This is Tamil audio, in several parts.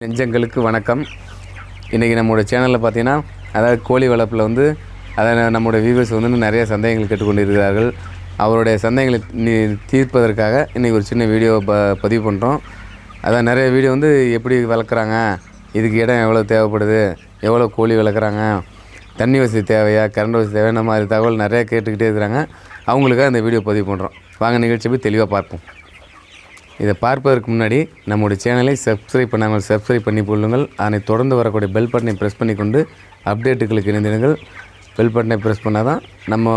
நெஞ்சங்களுக்கு வணக்கம். இன்றைக்கி நம்மளோட சேனலில் பார்த்தீங்கன்னா அதாவது கோழி வளர்ப்பில் வந்து அதை நம்மளோட வியூவர்ஸ் வந்து நிறைய சந்தேகங்கள் கேட்டுக்கொண்டு இருக்கிறார்கள் அவருடைய சந்தேகங்களை நீ- தீர்ப்பதற்காக இன்றைக்கி ஒரு சின்ன வீடியோ ப பதிவு பண்ணுறோம் அதான் நிறைய வீடியோ வந்து எப்படி வளர்க்குறாங்க இதுக்கு இடம் எவ்வளோ தேவைப்படுது எவ்வளோ கோழி வளர்க்குறாங்க தண்ணி வசதி தேவையா கரண்ட் வசதி தேவையான மாதிரி தகவல் நிறையா கேட்டுக்கிட்டே இருக்கிறாங்க. அவங்களுக்காக அந்த வீடியோ பதிவு பண்ணுறோம் வாங்க நிகழ்ச்சி போய் தெளிவாக பார்ப்போம். இதை பார்ப்பதற்கு முன்னாடி நம்முடைய சேனலை சப்ஸ்கிரைப் பண்ணாமல் சப்ஸ்கிரைப் பண்ணி கொள்ளுங்கள். அதனை தொடர்ந்து வரக்கூடிய பெல் பட்டனை ப்ரெஸ் பண்ணிக்கொண்டு அப்டேட்டுகளுக்கு இணைந்திடுங்கள். பெல் பட்டனை ப்ரெஸ் பண்ணால் தான் நம்ம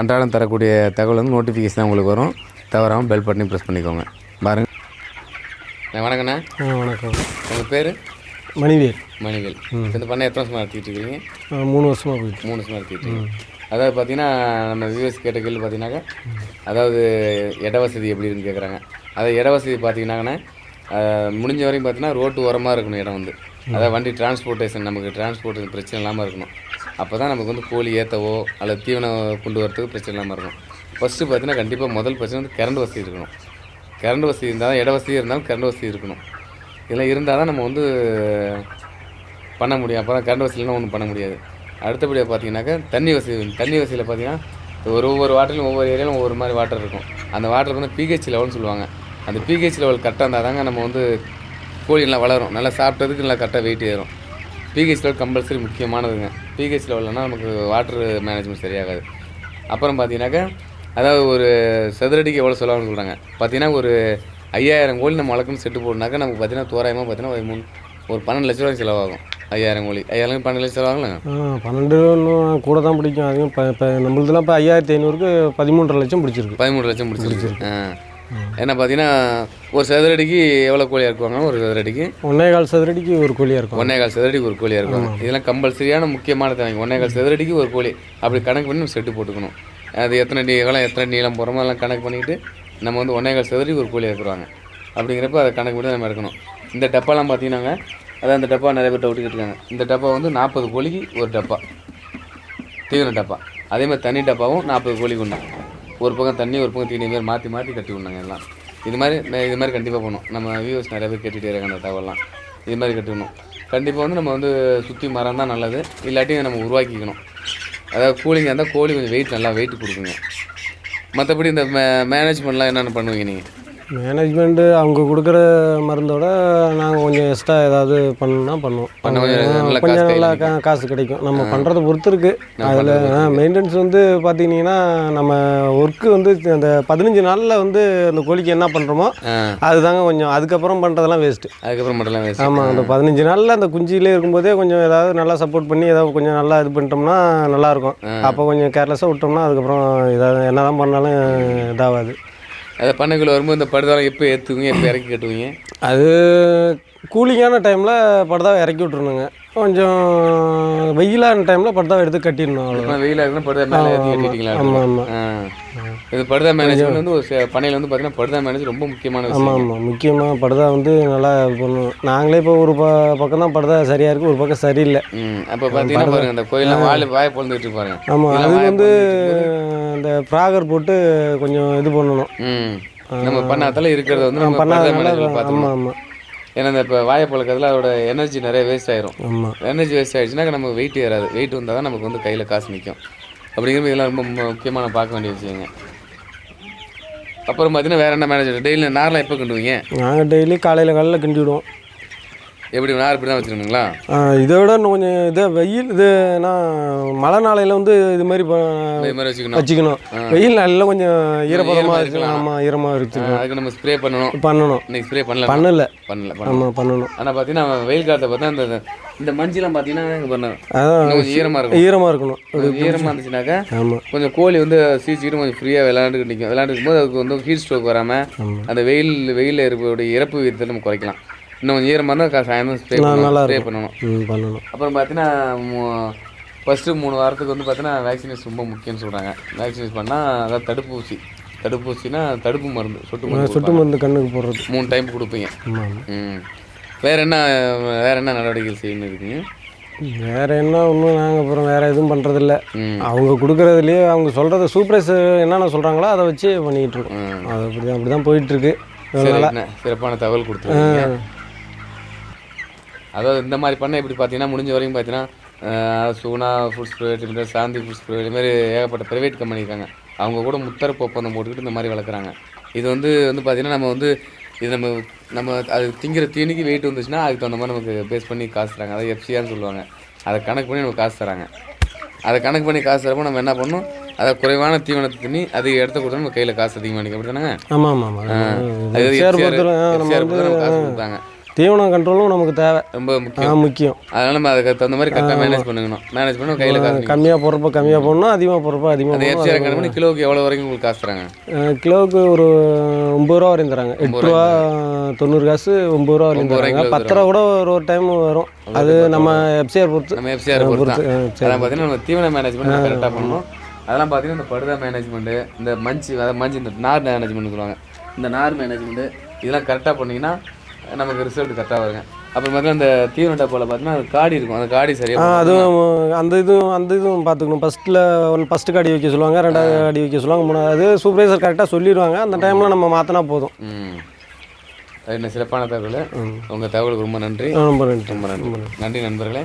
அன்றாடம் தரக்கூடிய தகவல் வந்து நோட்டிஃபிகேஷன் உங்களுக்கு வரும். தவறாமல் பெல் பட்டனை ப்ரெஸ் பண்ணிக்கோங்க. பாருங்க. அண்ணா, வணக்கண்ணா வணக்கம். உங்கள் பேர்? மணிவேல். மணிவேல். இந்த பண்ணை எத்தனை வருஷமாக நடத்திட்டு இருக்கீங்க மூணு வருஷமாக போயிட்டு மூணு வருஷமாக நடத்திட்டு இருக்கீங்க. அதாவது பார்த்தீங்கன்னா நம்ம வியூஎஸ் கேட்ட கேள்வி பார்த்தீங்கன்னாக்கா அதாவது இட வசதி எப்படி இருக்குன்னு கேட்குறாங்க அதாவது இட வசதி பார்த்தீங்கன்னாங்கண்ணா முடிஞ்ச வரைக்கும் பார்த்தீங்கன்னா ரோட்டு ஓரமாக இருக்கணும் இடம் வந்து. அதாவது வண்டி டிரான்ஸ்போர்ட்டேஷன் நமக்கு டிரான்ஸ்போர்ட் பிரச்சனை இல்லாமல் இருக்கணும். அப்போ தான் நமக்கு வந்து கோழி ஏற்றவோ அல்லது தீவனம் கொண்டு வரத்துக்கு பிரச்சனை இல்லாமல் இருக்கணும். ஃபஸ்ட்டு பார்த்தீங்கன்னா கண்டிப்பாக முதல் பிரச்சனை வந்து கரண்ட் வசதி இருக்கணும். கரண்ட் வசதி இருந்தால் இட வசதி இருந்தாலும் கரண்ட் வசதி இருக்கணும். இதெல்லாம் இருந்தால் தான் நம்ம வந்து பண்ண முடியும். அப்போ தான் கரண்ட் வசதிலாம் ஒன்றும் பண்ண முடியாது. அடுத்தபடியாக பார்த்தீங்கன்னாக்கா தண்ணி வசதி தண்ணி வசதியில் பார்த்தீங்கன்னா ஒரு ஒவ்வொரு வாட்டர்லையும் ஒவ்வொரு ஏரியாலும் ஒவ்வொரு மாதிரி வாட்டர் இருக்கும். அந்த வாட்டருக்கு வந்து பிஹெச் லெவல்னு சொல்லுவாங்க. அந்த பிஹெச் லெவல் கரெக்டாக இருந்தால் தாங்க நம்ம வந்து கோழி நல்லா வளரும். நல்லா சாப்பிட்டதுக்கு நல்லா கரெக்டாக வெயிட் ஏறும். பிஹெச் லெவல் கம்பல்சரி முக்கியமானதுங்க. பிஹெச் லெவல்லனா நமக்கு வாட்டர் மேனேஜ்மெண்ட் சரியாகாது. அப்புறம் பார்த்தீங்கன்னாக்கா அதாவது ஒரு சதுரடிக்கு எவ்வளோ செலவாகுன்னு சொல்கிறாங்க பார்த்தீங்கன்னா ஒரு ஐயாயிரம் கோழி நம்ம வளர்க்கணும் செட்டு போடனாக்கா நமக்கு பார்த்தீங்கன்னா தோராயமாக பார்த்தீங்கன்னா ஒரு மூணு ஒரு பன்னெண்டு லட்ச ரூபாய் செலவாகும். ஐயாயிரம் கோழி. ஐயாயிரம் பன்னெண்டு லட்சம் ஆ பன்னெண்டு கூட தான் பிடிக்கும். அதிகம் இப்போ நம்மளதுலாம் இப்போ ஐயாயிரத்தி ஐநூறுக்கு பதிமூன்றரை லட்சம் பிடிச்சிருக்கு. பதிமூணு லட்சம் முடிச்சிருக்கு ஆ. ஏன்னா பார்த்தீங்கன்னா ஒரு சதுரடிக்கு எவ்வளோ கோழி இறக்குவாங்க ஒரு சதுரடிக்கு? ஒன்றே கால் சதுரடிக்கு ஒரு கோழியாக இருக்கும். ஒன்னே கால் சதுரடிக்கு ஒரு கோழி இறக்குவாங்க இதெல்லாம் கம்பல்சரியான முக்கியமான தேவைங்க ஒன்னே கால் சதுரடிக்கு ஒரு கோழி. அப்படி கணக்கு பண்ணி நம்ம செட்டு போட்டுக்கணும். அது எத்தனை அடி அகலம் எத்தனை அடி நீளம் போகிறோமோ அதெல்லாம் கணக்கு பண்ணிக்கிட்டு நம்ம வந்து ஒன்னே கால் சதுரடிக்கு ஒரு கோழி இறக்குறாங்க அப்படிங்கிறப்ப அதை கணக்கு பண்ணி நம்ம இருக்கணும் இந்த டப்பாலாம் பார்த்தீங்கன்னாங்க அதான் இந்த டப்பா நிறைய பேர் ஒட்டிக்கிட்டு இருக்காங்க. இந்த டப்பா வந்து நாற்பது கோழிக்கு ஒரு டப்பா. தீவன டப்பா. அதே மாதிரி தண்ணி டப்பாவும் நாற்பது கோழிக்கு ஒன்று ஒரு பக்கம் தண்ணி ஒரு பக்கம் தீனி மாதிரி மாற்றி மாற்றி கட்டி விடணுங்க எல்லாம். இது மாதிரி இது மாதிரி கண்டிப்பாக பண்ணணும் நம்ம வியூவர்ஸ் நிறைய பேர் கேட்டுகிட்டே இருக்காங்க அந்த தகவலாம் இது மாதிரி கட்டிடணும் கண்டிப்பாக வந்து நம்ம வந்து சுற்றி மரம் தான் நல்லது. இல்லாட்டி நம்ம உருவாக்கிக்கணும். அதாவது கூலிங்காக இருந்தால் கோழி கொஞ்சம் வெயிட் நல்லா வெயிட் கொடுக்குங்க. மற்றபடி இந்த மே மேனேஜ்மெண்ட்லாம் என்னென்ன பண்ணுவீங்க நீங்கள் மேனேஜ்மெண்ட்டு அவங்க கொடுக்குற மருந்தோட நாங்கள் கொஞ்சம் எக்ஸ்ட்ரா ஏதாவது பண்ணணும்னா பண்ணுவோம். பண்ண கொஞ்சம் நல்ல கா- காசு கிடைக்கும். நம்ம பண்ணுறதை பொறுத்து இருக்கு. அதில் மெயின்டெனன்ஸ் வந்து பார்த்தீங்கன்னா நம்ம ஒர்க்கு வந்து அந்த பதினஞ்சு நாளில் வந்து அந்த கோழிக்கு என்ன பண்ணுறோமோ அதுதாங்க கொஞ்சம். அதுக்கப்புறம் பண்ணுறதெல்லாம் வேஸ்ட்டு அதுக்கப்புறம் வேஸ்ட் ஆமாம் அந்த பதினஞ்சு நாளில் அந்த குஞ்சிலே இருக்கும்போதே கொஞ்சம் ஏதாவது நல்லா சப்போர்ட் பண்ணி ஏதாவது கொஞ்சம் நல்லா இது பண்ணிட்டோம்னா நல்லாயிருக்கும் அப்போ கொஞ்சம் கேர்லெஸ்ஸாக விட்டோம்னா அதுக்கப்புறம் இதாக என்ன தான் பண்ணாலும் இதாகாது. அதை பண்ணைக்குள்ள வரும்போது இந்த படுதாவை எப்போ ஏற்றுவீங்க எப்போ இறக்கி கட்டுவீங்க? அது கூலிங்கான டைமில் படுதாவை இறக்கி விட்ருணுங்க கொஞ்சம் வெயிலான டைமில் படுதாவை எடுத்து கட்டிடணும் அவ்வளோ வெயிலாக இருக்குன்னா படுதா மேலே ஏற்றி கட்டிட்டீங்களா? ஆமாம் ஆமாம். இது படுதா மேனேஜ்மெண்ட் வந்து ஒரு பண்ணையில வந்து பார்த்தீங்கன்னா படுதா மேனேஜ் ரொம்ப முக்கியமான ஆமாம் ஆமாம் முக்கியமாக படுதா வந்து நல்லா பண்ணணும் நாங்களே இப்போ ஒரு ப பக்கம் தான் படுதா சரியாக இருக்குது ஒரு பக்கம் சரியில்லை. அப்போ பார்த்தீங்கன்னா பாருங்க அந்த கோயிலில் வாழை வாயை பொழுதுட்டு பாருங்க. ஆமாம் அது வந்து பொழந்துட்டு இந்த ப்ராகர் போட்டு கொஞ்சம் இது பண்ணணும். நம்ம பண்ணாதால இருக்கிறத வந்து நம்ம பண்ணாதனால ஆமாம் ஆமாம் ஏன்னா இந்த இப்போ வாயை பழக்கத்தில் அதோட எனர்ஜி நிறைய வேஸ்ட் ஆயிரும். எனர்ஜி வேஸ்ட் ஆயிடுச்சுன்னா நம்ம வெயிட் ஏறாது. வெயிட் வந்தால் தான் நமக்கு வந்து கையில் காசு நிற்கும் அப்படிங்கிறது இதெல்லாம் ரொம்ப மு- முக்கியமான பார்க்க வேண்டிய விஷயங்க. அப்புறம் பார்த்தீங்கன்னா வேற என்ன மேனேஜர் டெய்லி நார்லாம் எப்போ கிண்டுவீங்க? நாங்கள் டெய்லி காலையில் காலையில் கிண்டி விடுவோம். எப்படி நார் இப்படி தான் வச்சுருக்கணுங்களா ஆ, இதை விட இன்னும் கொஞ்சம் இது வெயில் இது நான் மழை நாளையில் வந்து இது மாதிரி வச்சுக்கணும். வச்சுக்கணும். வெயில் நாளில் கொஞ்சம் ஈரப்பதமாக இருக்கலாம். ஆமாம் ஈரமாக வச்சுக்கணும் அதுக்கு நம்ம ஸ்ப்ரே பண்ணணும். பண்ணணும். இன்னைக்கு ஸ்ப்ரே பண்ணல. பண்ணல. பண்ணல ஆமாம் பண்ணணும். ஆனால் பார்த்தீங்கன்னா வெயில் காலத்தை பார்த்தா இந்த இந்த மஞ்சள்லாம் பார்த்தீங்கன்னா கொஞ்சம் ஈரமாக இருக்கும். ஈரமாக இருக்கணும். ஈரமாக இருந்துச்சுனாக்கா ஆமாம் கொஞ்சம் கோழி வந்து சீச்சிக்கிட்டு கொஞ்சம் ஃப்ரீயாக விளையாண்டுட்டு நிற்கும் விளையாண்டுக்கும் போது அதுக்கு வந்து ஹீட் ஸ்ட்ரோக் வராமல் அந்த வெயில் வெயிலில் இருக்கக்கூடிய இறப்பு விகிதத்தை நம்ம குறைக்கலாம். இன்னும் கொஞ்சம் ஈரமாக இருந்தால் சாயந்தரம் ஸ்ப்ரே நல்லா பண்ணணும் ஸ்ப்ரே. பண்ணணும். பண்ணணும். அப்புறம் பார்த்தீங்கன்னா ஃபஸ்ட்டு மூணு வாரத்துக்கு வந்து பார்த்தீங்கன்னா வேக்சினேஷன் ரொம்ப முக்கியம்னு சொல்கிறாங்க வேக்சினேஷன் பண்ணால் அதாவது தடுப்பூசி. தடுப்பூசினா தடுப்பு மருந்து சொட்டு மருந்து சொட்டு மருந்து கண்ணுக்கு போடுறது. மூணு டைம் கொடுப்பீங்க. வேற என்ன வேற என்ன நடவடிக்கைகள் செய்யணும் இருக்கீங்க? வேறு என்ன ஒன்றும் நாங்கள் அப்புறம் வேறு எதுவும் பண்ணுறதில்ல அவங்க கொடுக்குறதுலேயே அவங்க சொல்கிறத சூப்பரைஸ் என்னென்ன சொல்கிறாங்களோ அதை வச்சு பண்ணிக்கிட்டு இருக்கோம். ம். அது அப்படி தான் அப்படி தான் போயிட்டுருக்கு சிறப்பான தகவல் கொடுத்துருக்கீங்க. அதாவது இந்த மாதிரி பண்ண எப்படி பார்த்தீங்கன்னா முடிஞ்ச வரைக்கும் பார்த்தீங்கன்னா Suguna foods private limited Shanthi foods private இது மாதிரி ஏகப்பட்ட ப்ரைவேட் கம்பெனி இருக்காங்க. அவங்க கூட முத்தரப்பு ஒப்பந்தம் போட்டுக்கிட்டு இந்த மாதிரி வளர்க்குறாங்க. இது வந்து வந்து பார்த்தீங்கன்னா நம்ம வந்து இது நம்ம நம்ம அது திங்கிற தீனிக்கு வெயிட் வந்துச்சுன்னா அதுக்கு தகுந்த மாதிரி நமக்கு பேஸ் பண்ணி காசு தராங்க. அதாவது எஃப்சிஆர்னு சொல்லுவாங்க. அதை கணக்கு பண்ணி நமக்கு காசு தராங்க. அதை கணக்கு பண்ணி காசு தரப்போ நம்ம என்ன பண்ணணும்? அதை குறைவான தீவனத்தை தின்னி அது இடத்த கொடுத்தா நம்ம கையில் காசு அதிகமாக நிற்க அப்படி தானே ஆமாம் ஆமாம் அது காசு கொடுத்தாங்க. தீவனம் கண்ட்ரோலும் நமக்கு தேவை. ரொம்ப முக்கியம். முக்கியம். அதனால நம்ம அதுக்கு தகுந்த மாதிரி கரெக்டாக மேனேஜ் பண்ணிக்கணும். மேனேஜ் பண்ணி கையில். கம்மியாக போடுறப்ப கம்மியாக போடணும். அதிகமாக போடுறப்ப அந்த அதிகமாக எஃப்சிஆர் கணக்கு கிலோவுக்கு எவ்வளோ வரைக்கும் உங்களுக்கு காசு தராங்க? கிலோவுக்கு ஒரு ஒம்பது ரூபா வரையும் தராங்க. எட்டு ரூபா தொண்ணூறு காசு ஒம்பது ரூபா வரையும் தராங்க. பத்து ரூபா கூட ஒரு ஒரு டைம் வரும். அது நம்ம எஃப்சிஆர் பொறுத்து. நம்ம எஃப்சிஆர் பொறுத்து. அதான் பார்த்தீங்கன்னா நம்ம தீவன மேனேஜ்மெண்ட் கரெக்டாக பண்ணணும் அதெல்லாம் பார்த்தீங்கன்னா இந்த படுதா மேனேஜ்மெண்ட்டு இந்த மஞ்சு அதாவது மஞ்சு இந்த நார் மேனேஜ்மெண்ட் சொல்லுவாங்க. இந்த நார் மேனேஜ்மெண்ட்டு இதெல்லாம் கரெக்டாக பண்ணிங்கன்னா நமக்கு ரிசல்ட் கரெக்டாக வருங்க. அப்புறம் பார்த்தீங்கன்னா இந்த தீவன டப்பாவில் பார்த்தீங்கன்னா காடி இருக்கும். அந்த காடி சரியாக அதுவும் அந்த இதுவும் அந்த இதுவும் பார்த்துக்கணும். ஃபஸ்ட்டில் ஒன் ஃபஸ்ட்டு காடி வைக்க சொல்லுவாங்க ரெண்டாவது காடி வைக்க சொல்லுவாங்க மூணாவது அது சூப்பர்வைசர் கரெக்டாக சொல்லிடுவாங்க. அந்த டைமில் நம்ம மாற்றினா போதும். என்ன சிறப்பான தகவல். உங்கள் தகவலுக்கு ரொம்ப நன்றி. ரொம்ப நன்றி. ரொம்ப நன்றி. நன்றி நண்பர்களே.